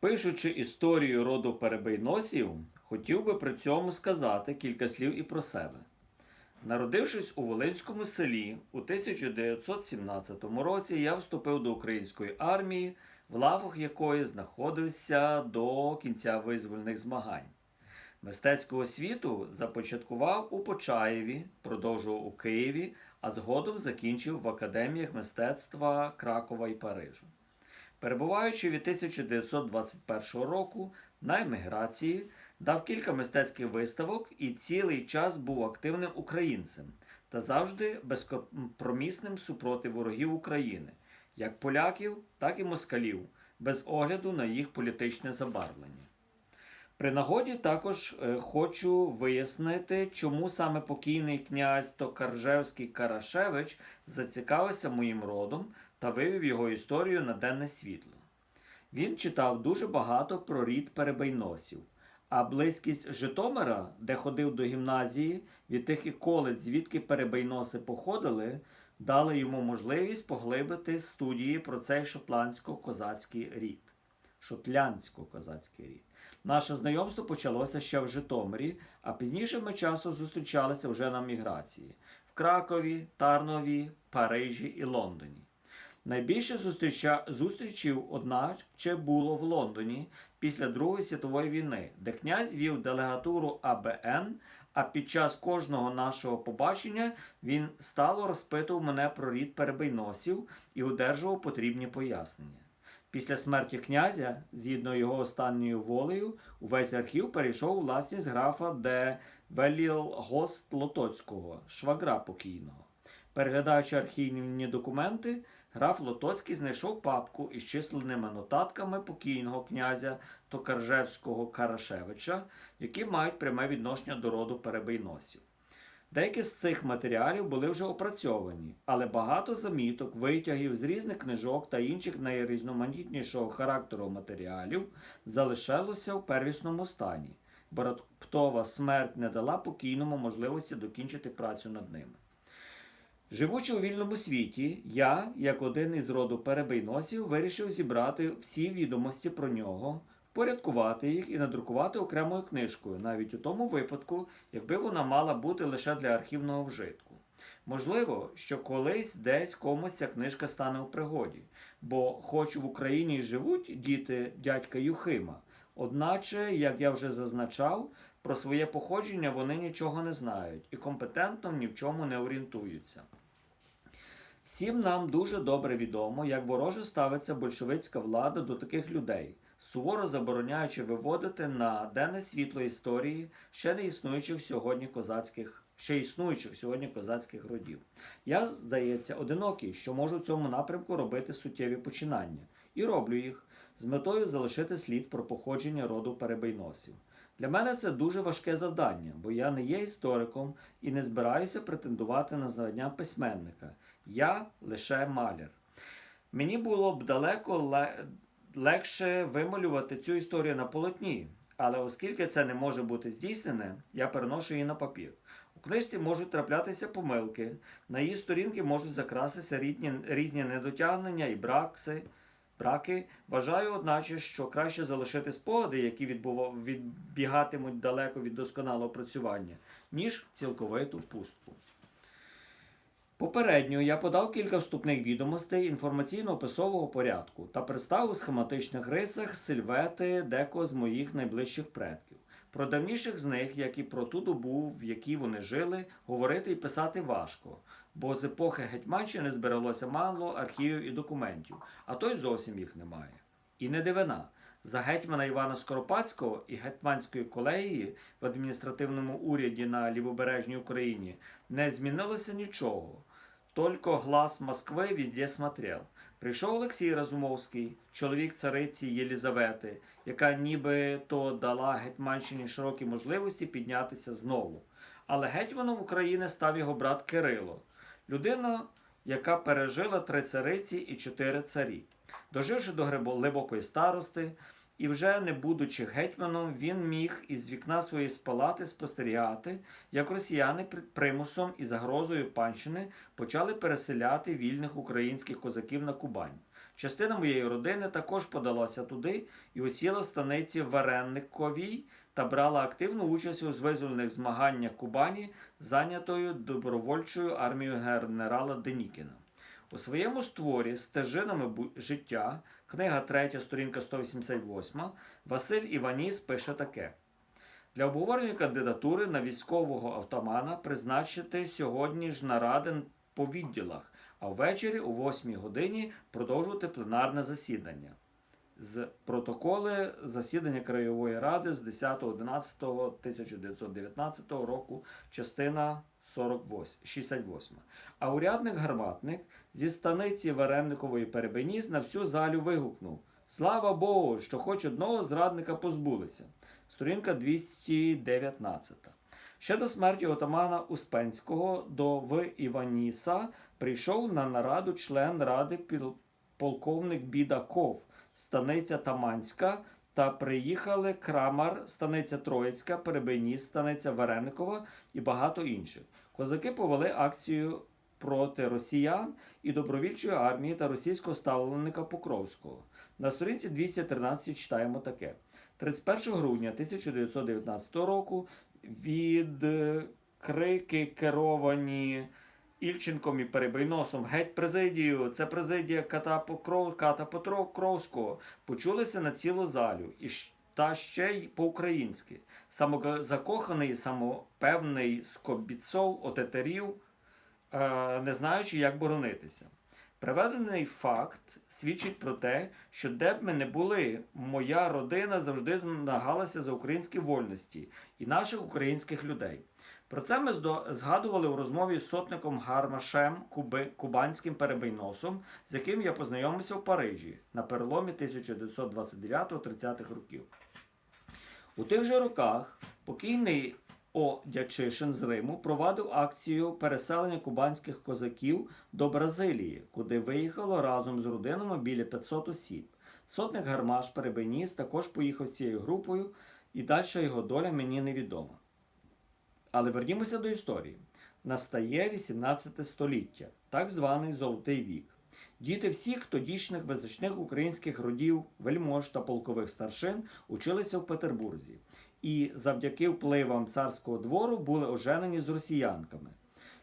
Пишучи історію роду перебийносів, хотів би при цьому сказати кілька слів і про себе. Народившись у Волинському селі у 1917 році, я вступив до української армії, в лавах якої знаходився до кінця визвольних змагань. Мистецьку освіту започаткував у Почаєві, продовжував у Києві, а згодом закінчив в академіях мистецтва Кракова і Парижу. Перебуваючи від 1921 року на еміграції, дав кілька мистецьких виставок і цілий час був активним українцем та завжди безкомпромісним супроти ворогів України, як поляків, так і москалів, без огляду на їх політичне забарвлення. При нагоді також е, хочу вияснити, чому саме покійний князь Токаржевський Карашевич зацікавився моїм родом та вивів його історію на денне світло. Він читав дуже багато про рід перебийносів, а близькість Житомира, де ходив до гімназії, від тих іколиць, звідки перебийноси походили, дали йому можливість поглибити студії про цей шотландсько-козацький рід. Шотландсько-козацький рід. Наше знайомство почалося ще в Житомирі, а пізніше ми часто зустрічалися вже на міграції в Кракові, Тарнові, Парижі і Лондоні. Найбільше зустріча... зустрічів, одначе, було в Лондоні після Другої світової війни, де князь вів делегатуру АБН, а під час кожного нашого побачення він стало розпитував мене про рід перебийносів і одержував потрібні пояснення. Після смерті князя, згідно його останньою волею, увесь архів перейшов у власність графа де Велілгост Лотоцького, швагра покійного. Переглядаючи архівні документи, граф Лотоцький знайшов папку із численними нотатками покійного князя Токаржевського Карашевича, які мають пряме відношення до роду перебийносів. Деякі з цих матеріалів були вже опрацьовані, але багато заміток, витягів з різних книжок та інших найрізноманітнішого характеру матеріалів залишалося в первісному стані, бо раптова смерть не дала покійному можливості докінчити працю над ними. Живучи у вільному світі, я, як один із роду перебийносів, вирішив зібрати всі відомості про нього, порядкувати їх і надрукувати окремою книжкою, навіть у тому випадку, якби вона мала бути лише для архівного вжитку. Можливо, що колись десь комусь ця книжка стане у пригоді, бо, хоч в Україні живуть діти дядька Юхима, одначе, як я вже зазначав, про своє походження вони нічого не знають і компетентно ні в чому не орієнтуються. Всім нам дуже добре відомо, як вороже ставиться большевицька влада до таких людей, суворо забороняючи виводити на денне світло історії ще не існуючих сьогодні козацьких, ще існуючих сьогодні козацьких родів. Я, здається, одинокий, що можу в цьому напрямку робити суттєві починання, і роблю їх з метою залишити слід про походження роду перебийносів. Для мене це дуже важке завдання, бо я не є істориком і не збираюся претендувати на звання письменника. Я лише маляр. Мені було б далеко ле- легше вималювати цю історію на полотні, але оскільки це не може бути здійснене, я переношу її на папір. У книжці можуть траплятися помилки, на її сторінки можуть закраситися різні, різні недотягнення і бракси. Браки вважаю, одначе, що краще залишити спогади, які відбігатимуть далеко від досконалого працювання, ніж цілковиту пустку. Попередньо я подав кілька вступних відомостей інформаційно-описового порядку та представив у схематичних рисах сильвети декого з моїх найближчих предків. Про давніших з них, як і про ту добу, в якій вони жили, говорити і писати важко, бо з епохи Гетьманщини збиралося мало архівів і документів, а то й зовсім їх немає. І не дивина. За гетьмана Івана Скоропадського і гетьманської колегії в адміністративному уряді на лівобережній Україні не змінилося нічого. Только глас Москви везде смотрел. Прийшов Олексій Разумовський, чоловік цариці Єлізавети, яка ніби то дала Гетьманщині широкі можливості піднятися знову. Але гетьманом України став його брат Кирило, людина, яка пережила три цариці і чотири царі. Доживши до глибокої старости, і вже не будучи гетьманом, він міг із вікна своєї спалати спостерігати, як росіяни під примусом і загрозою панщини почали переселяти вільних українських козаків на Кубань. Частина моєї родини також подалася туди і осіла в станиці Варенниковій та брала активну участь у визвольних змаганнях Кубані, зайнятою добровольчою армією генерала Денікіна. У своєму створі стежинами життя, книга 3, сторінка 188, Василь Іваніс пише таке. Для обговорення кандидатури на військового автомана призначити сьогодні ж наради по відділах, а ввечері о 8 годині продовжувати пленарне засідання. З протоколи засідання Краєвої ради з 10.11.1919 року, частина 48, 68. А урядник гарматник зі станиці Варенникової перебеніс на всю залю вигукнув Слава Богу, що хоч одного зрадника позбулися. Сторінка 219. Ще до смерті отамана Успенського до В. Іваніса прийшов на нараду член ради полковник Бідаков, станиця Таманська, та приїхали Крамар, станиця Троїцька, Перебеніс, станиця Вареникова і багато інших. Козаки повели акцію проти росіян і добровільчої армії та російського ставленника Покровського. На сторінці 213 читаємо таке: 31 грудня 1919 року від крики керовані Ільченком і Перебойносом геть президію, це президія Ката Покров, Ката Петро Кровського, почулися на цілу залю. І та ще й по-українськи. Самозакоханий, самопевний Скобіцов отетерів, е, не знаючи, як боронитися. Приведений факт свідчить про те, що де б ми не були, моя родина завжди змагалася за українські вольності і наших українських людей. Про це ми згадували у розмові з сотником Гармашем Куби, Кубанським перебийносом, з яким я познайомився в Парижі на переломі 1929-30-х років. У тих же роках покійний О. Дячишин з Риму провадив акцію переселення кубанських козаків до Бразилії, куди виїхало разом з родинами біля 500 осіб. Сотник Гармаш Перебеніс також поїхав з цією групою, і далі його доля мені невідома. Але вернімося до історії. Настає 18 століття, так званий Золотий вік. Діти всіх тодішніх визначних українських родів, вельмож та полкових старшин училися в Петербурзі і завдяки впливам царського двору були оженені з росіянками.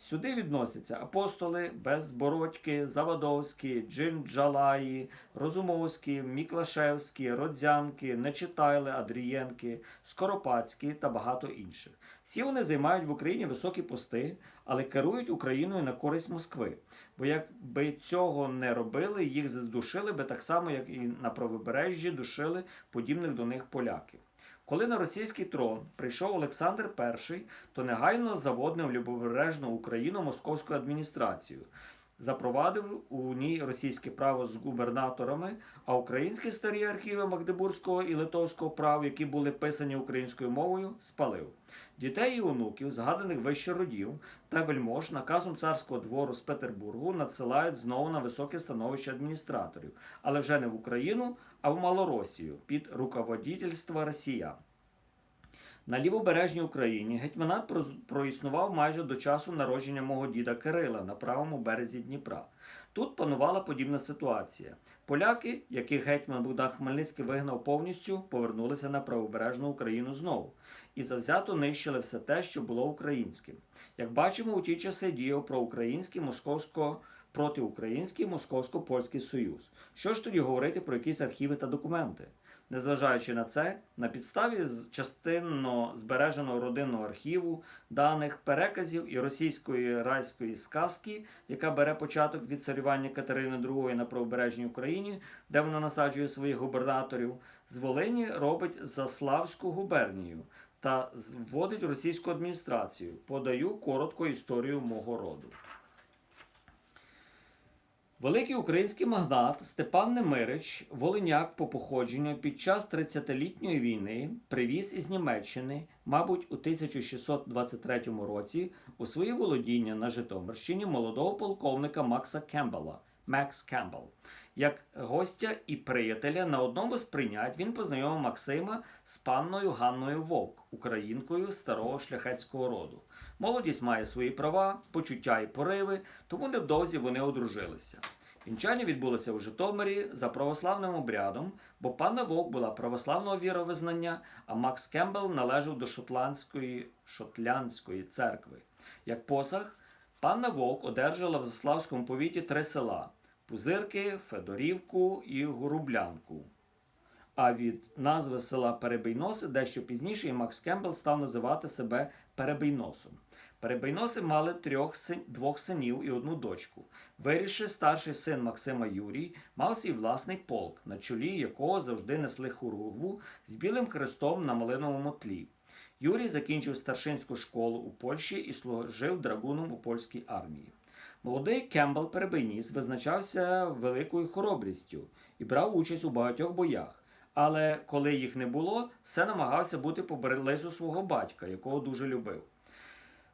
Сюди відносяться апостоли, Безбородьки, Завадовські, Джинджалаї, Розумовські, Міклашевські, Родзянки, Нечитайли, Адрієнки, Скоропадські та багато інших. Всі вони займають в Україні високі пости, але керують Україною на користь Москви. Бо якби цього не робили, їх задушили би так само, як і на правобережжі душили подібних до них поляків. Коли на російський трон прийшов Олександр І, то негайно заводнив Любобережну Україну московською адміністрацію, запровадив у ній російське право з губернаторами, а українські старі архіви Магдебурзького і Литовського прав, які були писані українською мовою, спалив. Дітей і онуків, згаданих вище родів та вельмож наказом царського двору з Петербургу надсилають знову на високе становище адміністраторів, але вже не в Україну, а в Малоросію під руководительство росіян. На лівобережній Україні гетьманат проіснував майже до часу народження мого діда Кирила на правому березі Дніпра. Тут панувала подібна ситуація. Поляки, яких гетьман Богдан Хмельницький вигнав повністю, повернулися на правобережну Україну знову і завзято нищили все те, що було українським. Як бачимо, у ті часи діяв проукраїнський московсько протиукраїнський московсько-польський союз. Що ж тоді говорити про якісь архіви та документи? Незважаючи на це, на підставі частинно збереженого родинного архіву, даних, переказів і російської райської сказки, яка бере початок від царювання Катерини II на правобережній Україні, де вона насаджує своїх губернаторів, з Волині робить Заславську губернію та вводить російську адміністрацію. Подаю коротко історію мого роду. Великий український магнат Степан Немирич, волиняк по походженню під час 30-літньої війни привіз із Німеччини, мабуть, у 1623 році у свої володіння на Житомирщині молодого полковника Макса Кембела, Макс Кембл. Як гостя і приятеля на одному з прийнять він познайомив Максима з панною Ганною Вовк, українкою старого шляхетського роду. Молодість має свої права, почуття і пориви, тому невдовзі вони одружилися. Вінчання відбулося у Житомирі за православним обрядом, бо панна Вовк була православного віровизнання, а Макс Кембл належав до шотландської, шотландської церкви. Як посаг, панна Вовк одержала в Заславському повіті три села Пузирки, Федорівку і Горублянку. А від назви села Перебийноси дещо пізніше і Макс Кембл став називати себе Перебийносом. Перебийноси мали трьох двох синів і одну дочку. Виріши старший син Максима Юрій мав свій власний полк, на чолі якого завжди несли хоругву з білим хрестом на малиновому тлі. Юрій закінчив старшинську школу у Польщі і служив драгуном у польській армії. Молодий Кембл Перебийніс визначався великою хоробрістю і брав участь у багатьох боях. Але коли їх не було, все намагався бути поблизу свого батька, якого дуже любив.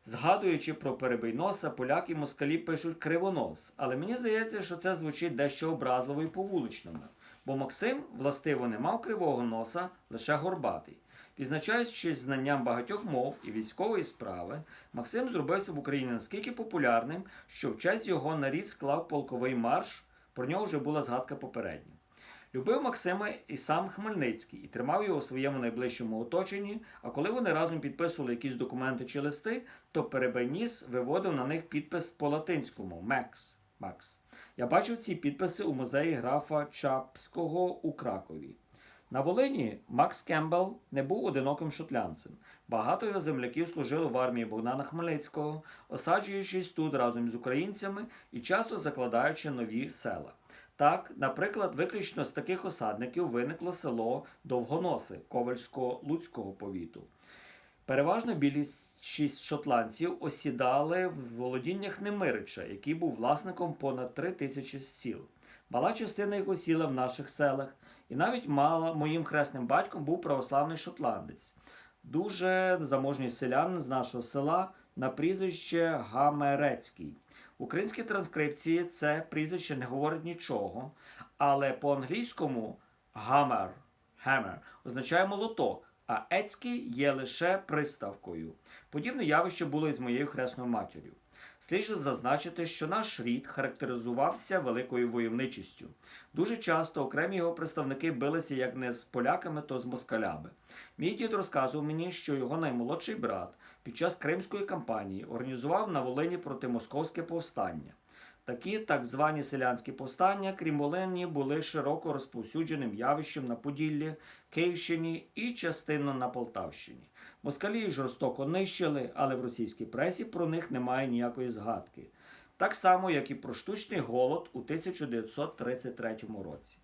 Згадуючи про перебийноса, поляки і москалі пишуть кривонос, але мені здається, що це звучить дещо образливо і по-вуличному, бо Максим, властиво, не мав кривого носа, лише горбатий. Відзначаючись знанням багатьох мов і військової справи, Максим зробився в Україні наскільки популярним, що в честь його на рід склав полковий марш, про нього вже була згадка попередня. Любив Максима і сам Хмельницький і тримав його у своєму найближчому оточенні. А коли вони разом підписували якісь документи чи листи, то Перебайніс виводив на них підпис по-латинському Мекс. Макс. Я бачив ці підписи у музеї графа Чапського у Кракові. На Волині Макс Кембл не був одиноким шотлянцем. Багато його земляків служили в армії Богдана Хмельницького, осаджуючись тут разом з українцями і часто закладаючи нові села. Так, наприклад, виключно з таких осадників виникло село Довгоноси Ковальсько-Луцького повіту. Переважно більшість шотландців осідали в володіннях Немирича, який був власником понад три тисячі сіл. Мала частина їх осіла в наших селах, і навіть мала моїм хресним батьком був православний шотландець, дуже заможній селян з нашого села на прізвище Гамерецький. Українській транскрипції це прізвище не говорить нічого, але по-англійському гамер, hammer означає молоток, а ецький є лише приставкою. Подібне явище було і з моєю хресною матір'ю. Слід зазначити, що наш рід характеризувався великою войовничістю. Дуже часто окремі його представники билися як не з поляками, то з москалями. Мій дід розказував мені, що його наймолодший брат під час Кримської кампанії організував на Волині протимосковське повстання. Такі так звані селянські повстання, крім Волині, були широко розповсюдженим явищем на Поділлі, Київщині і частинно на Полтавщині. Москалі жорстоко нищили, але в російській пресі про них немає ніякої згадки. Так само, як і про штучний голод у 1933 році.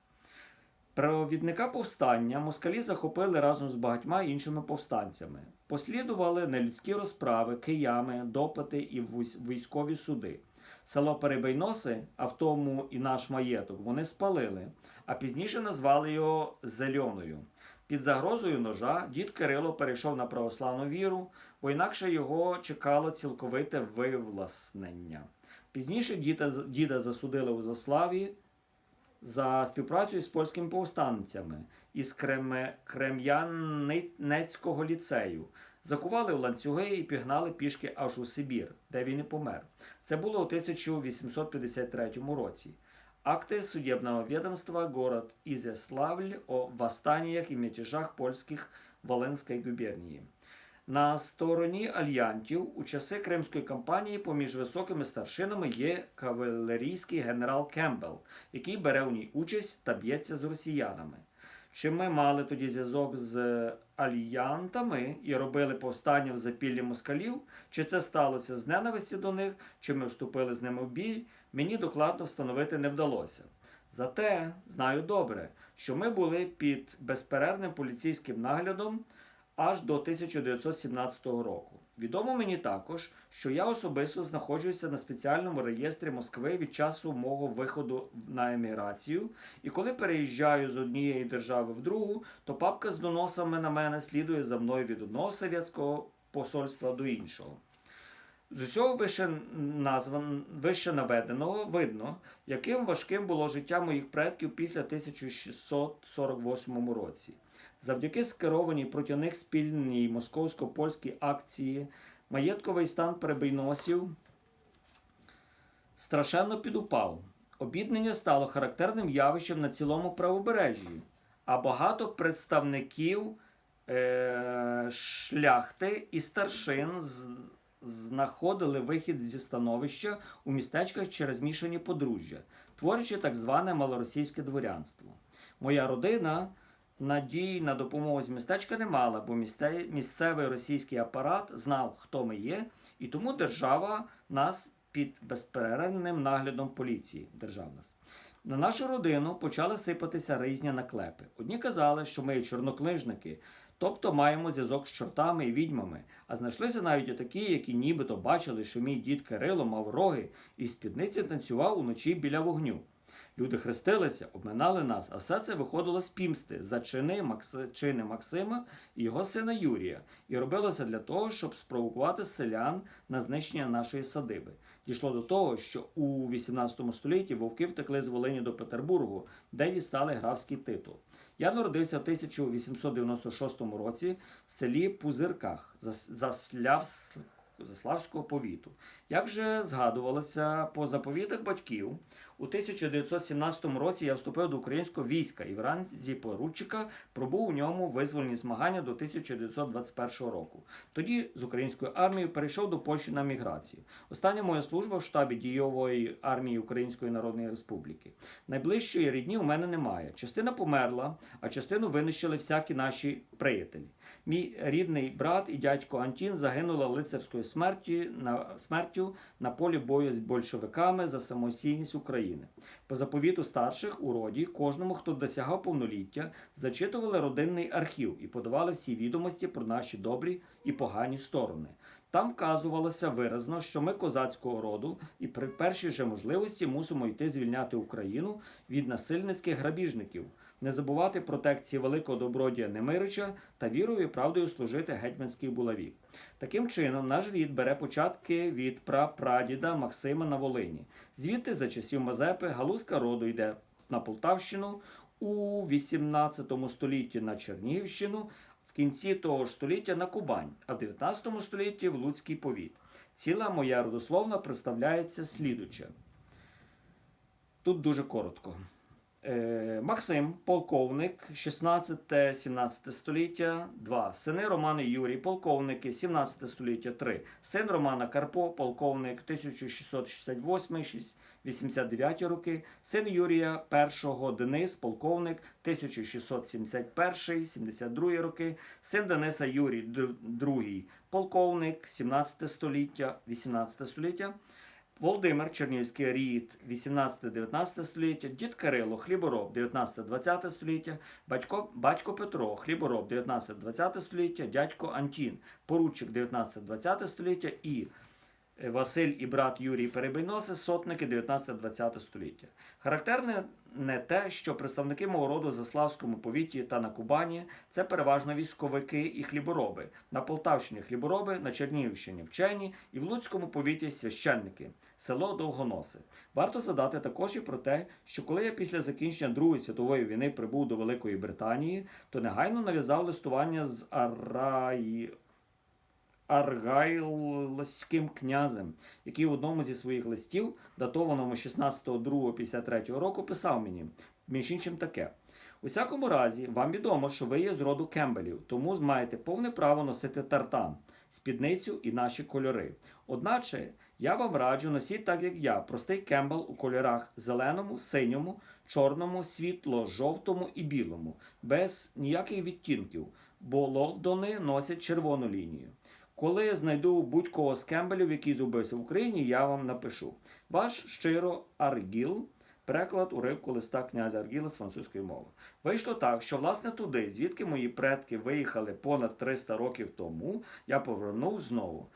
Провідника повстання москалі захопили разом з багатьма іншими повстанцями. Послідували нелюдські розправи, киями, допити і військові суди. Село Перебийноси, а в тому і наш маєток, вони спалили, а пізніше назвали його Зельоною. Під загрозою ножа дід Кирило перейшов на православну віру, бо інакше його чекало цілковите вивласнення. Пізніше діда, діда засудили у Заславі за співпрацю з польськими повстанцями із Крем'янецького ліцею. Закували у ланцюги і пігнали пішки аж у Сибір, де він і помер. Це було у 1853 році. Акты судебного ведомства город Изяславль о восстаниях и мятежах польських Волинської губернії. На стороні альянтів у часи Кримської кампанії поміж високими старшинами є кавалерійський генерал Кембл, який бере у ній участь та б'ється з росіянами. Чи ми мали тоді зв'язок з альянтами і робили повстання в запіллі москалів? Чи це сталося з ненависті до них, чи ми вступили з ними в бій? Мені докладно встановити не вдалося. Зате знаю добре, що ми були під безперервним поліцейським наглядом аж до 1917 року. Відомо мені також, що я особисто знаходжуся на спеціальному реєстрі Москви від часу мого виходу на еміграцію, і коли переїжджаю з однієї держави в другу, то папка з доносами на мене слідує за мною від одного совєтського посольства до іншого. З усього вище, назван, вище наведеного видно, яким важким було життя моїх предків після 1648 році. Завдяки скерованій проти них спільній московсько-польській акції маєтковий стан перебийносів страшенно підупав. Обіднення стало характерним явищем на цілому правобережжі, а багато представників е- шляхти і старшин знаходили вихід зі становища у містечках через змішані подружжя, творячи так зване малоросійське дворянство. Моя родина надій на допомогу з містечка не мала, бо місцевий російський апарат знав, хто ми є, і тому держава нас під безперервним наглядом поліції держав нас. На нашу родину почали сипатися різні наклепи. Одні казали, що ми чорнокнижники, тобто маємо зв'язок з чортами і відьмами. А знайшлися навіть такі, які нібито бачили, що мій дід Кирило мав роги і в спідниці танцював уночі біля вогню. Люди хрестилися, обминали нас, а все це виходило з пімсти за чини, Макси, чини Максима і його сина Юрія, і робилося для того, щоб спровокувати селян на знищення нашої садиби. Дійшло до того, що у 18 столітті вовки втекли з Волині до Петербургу, де дістали графський титул. Я народився в 1896 році в селі Пузирках Зас- Заславського повіту. Як же згадувалося по заповітах батьків, у 1917 році я вступив до українського війська і в ранзі поручика пробув у ньому визвольні змагання до 1921 року. Тоді з українською армією перейшов до Польщі на міграцію. Остання моя служба в штабі дійової армії Української Народної Республіки. Найближчої рідні у мене немає. Частина померла, а частину винищили всякі наші приятелі. Мій рідний брат і дядько Антін загинули лицарською смерті на смертю на полі бою з большевиками за самостійність України. По заповіту старших у роді кожному, хто досягав повноліття, зачитували родинний архів і подавали всі відомості про наші добрі і погані сторони. Там вказувалося виразно, що ми козацького роду і при першій же можливості мусимо йти звільняти Україну від насильницьких грабіжників, не забувати протекції великого добродія Немирича та вірою і правдою служити гетьманській булаві. Таким чином, наш рід бере початки від прапрадіда Максима на Волині. Звідти за часів Мазепи галузка роду йде на Полтавщину, у 18 столітті на Чернігівщину, в кінці того ж століття на Кубань, а в 19 столітті в Луцький повіт. Ціла моя родословна представляється слідуче. Тут дуже коротко. Е, Максим, полковник, 16-17 століття, 2. Сини Романа Юрій, полковники, 17 століття, 3. Син Романа Карпо, полковник, 1668-89 роки. Син Юрія І Денис, полковник, 1671-72 роки. Син Дениса Юрій II, полковник, 17 століття, 18 століття. Володимир Чернівський рід 18-19 століття, дід Кирило, хлібороб 19-20 століття, батько, батько Петро, хлібороб 19-20 століття, дядько Антін, поручик 19-20 століття і е, Василь і брат Юрій Перебийноси, сотники 19-20 століття. Характерне не те, що представники мого роду в Заславському повіті та на Кубані це переважно військовики і хлібороби. На Полтавщині хлібороби, на Чернігівщині вчені і в Луцькому повіті священники, село Довгоноси. Варто задати також і про те, що коли я після закінчення Другої світової війни прибув до Великої Британії, то негайно нав'язав листування з Араї. Аргайлським князем, який в одному зі своїх листів, датованому 16.02.53 року, писав мені між іншим таке. У всякому разі, вам відомо, що ви є з роду Кембелів, тому маєте повне право носити тартан, спідницю і наші кольори. Одначе я вам раджу носіть так, як я, простий кембл у кольорах зеленому, синьому, чорному, світло, жовтому і білому, без ніяких відтінків, бо ловдони носять червону лінію. Коли я знайду будь-кого з кембелів, який зубився в Україні, я вам напишу. Ваш щиро Аргіл. Переклад уривку листа князя Аргіла з французької мови. Вийшло так, що власне туди, звідки мої предки виїхали понад 300 років тому, я повернув знову.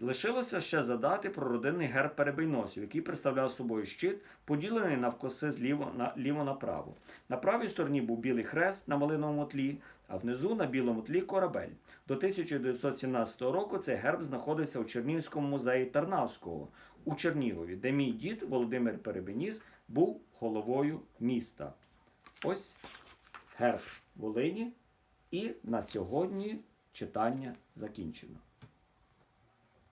Лишилося ще задати про родинний герб перебийносів, який представляв собою щит, поділений навкоси зліво на ліво направо. На правій стороні був білий хрест на малиновому тлі, а внизу на білому тлі корабель. До 1917 року цей герб знаходився у Чернігівському музеї Тарнавського у Чернігові, де мій дід Володимир Перебеніс був головою міста. Ось герб Волині. І на сьогодні читання закінчено.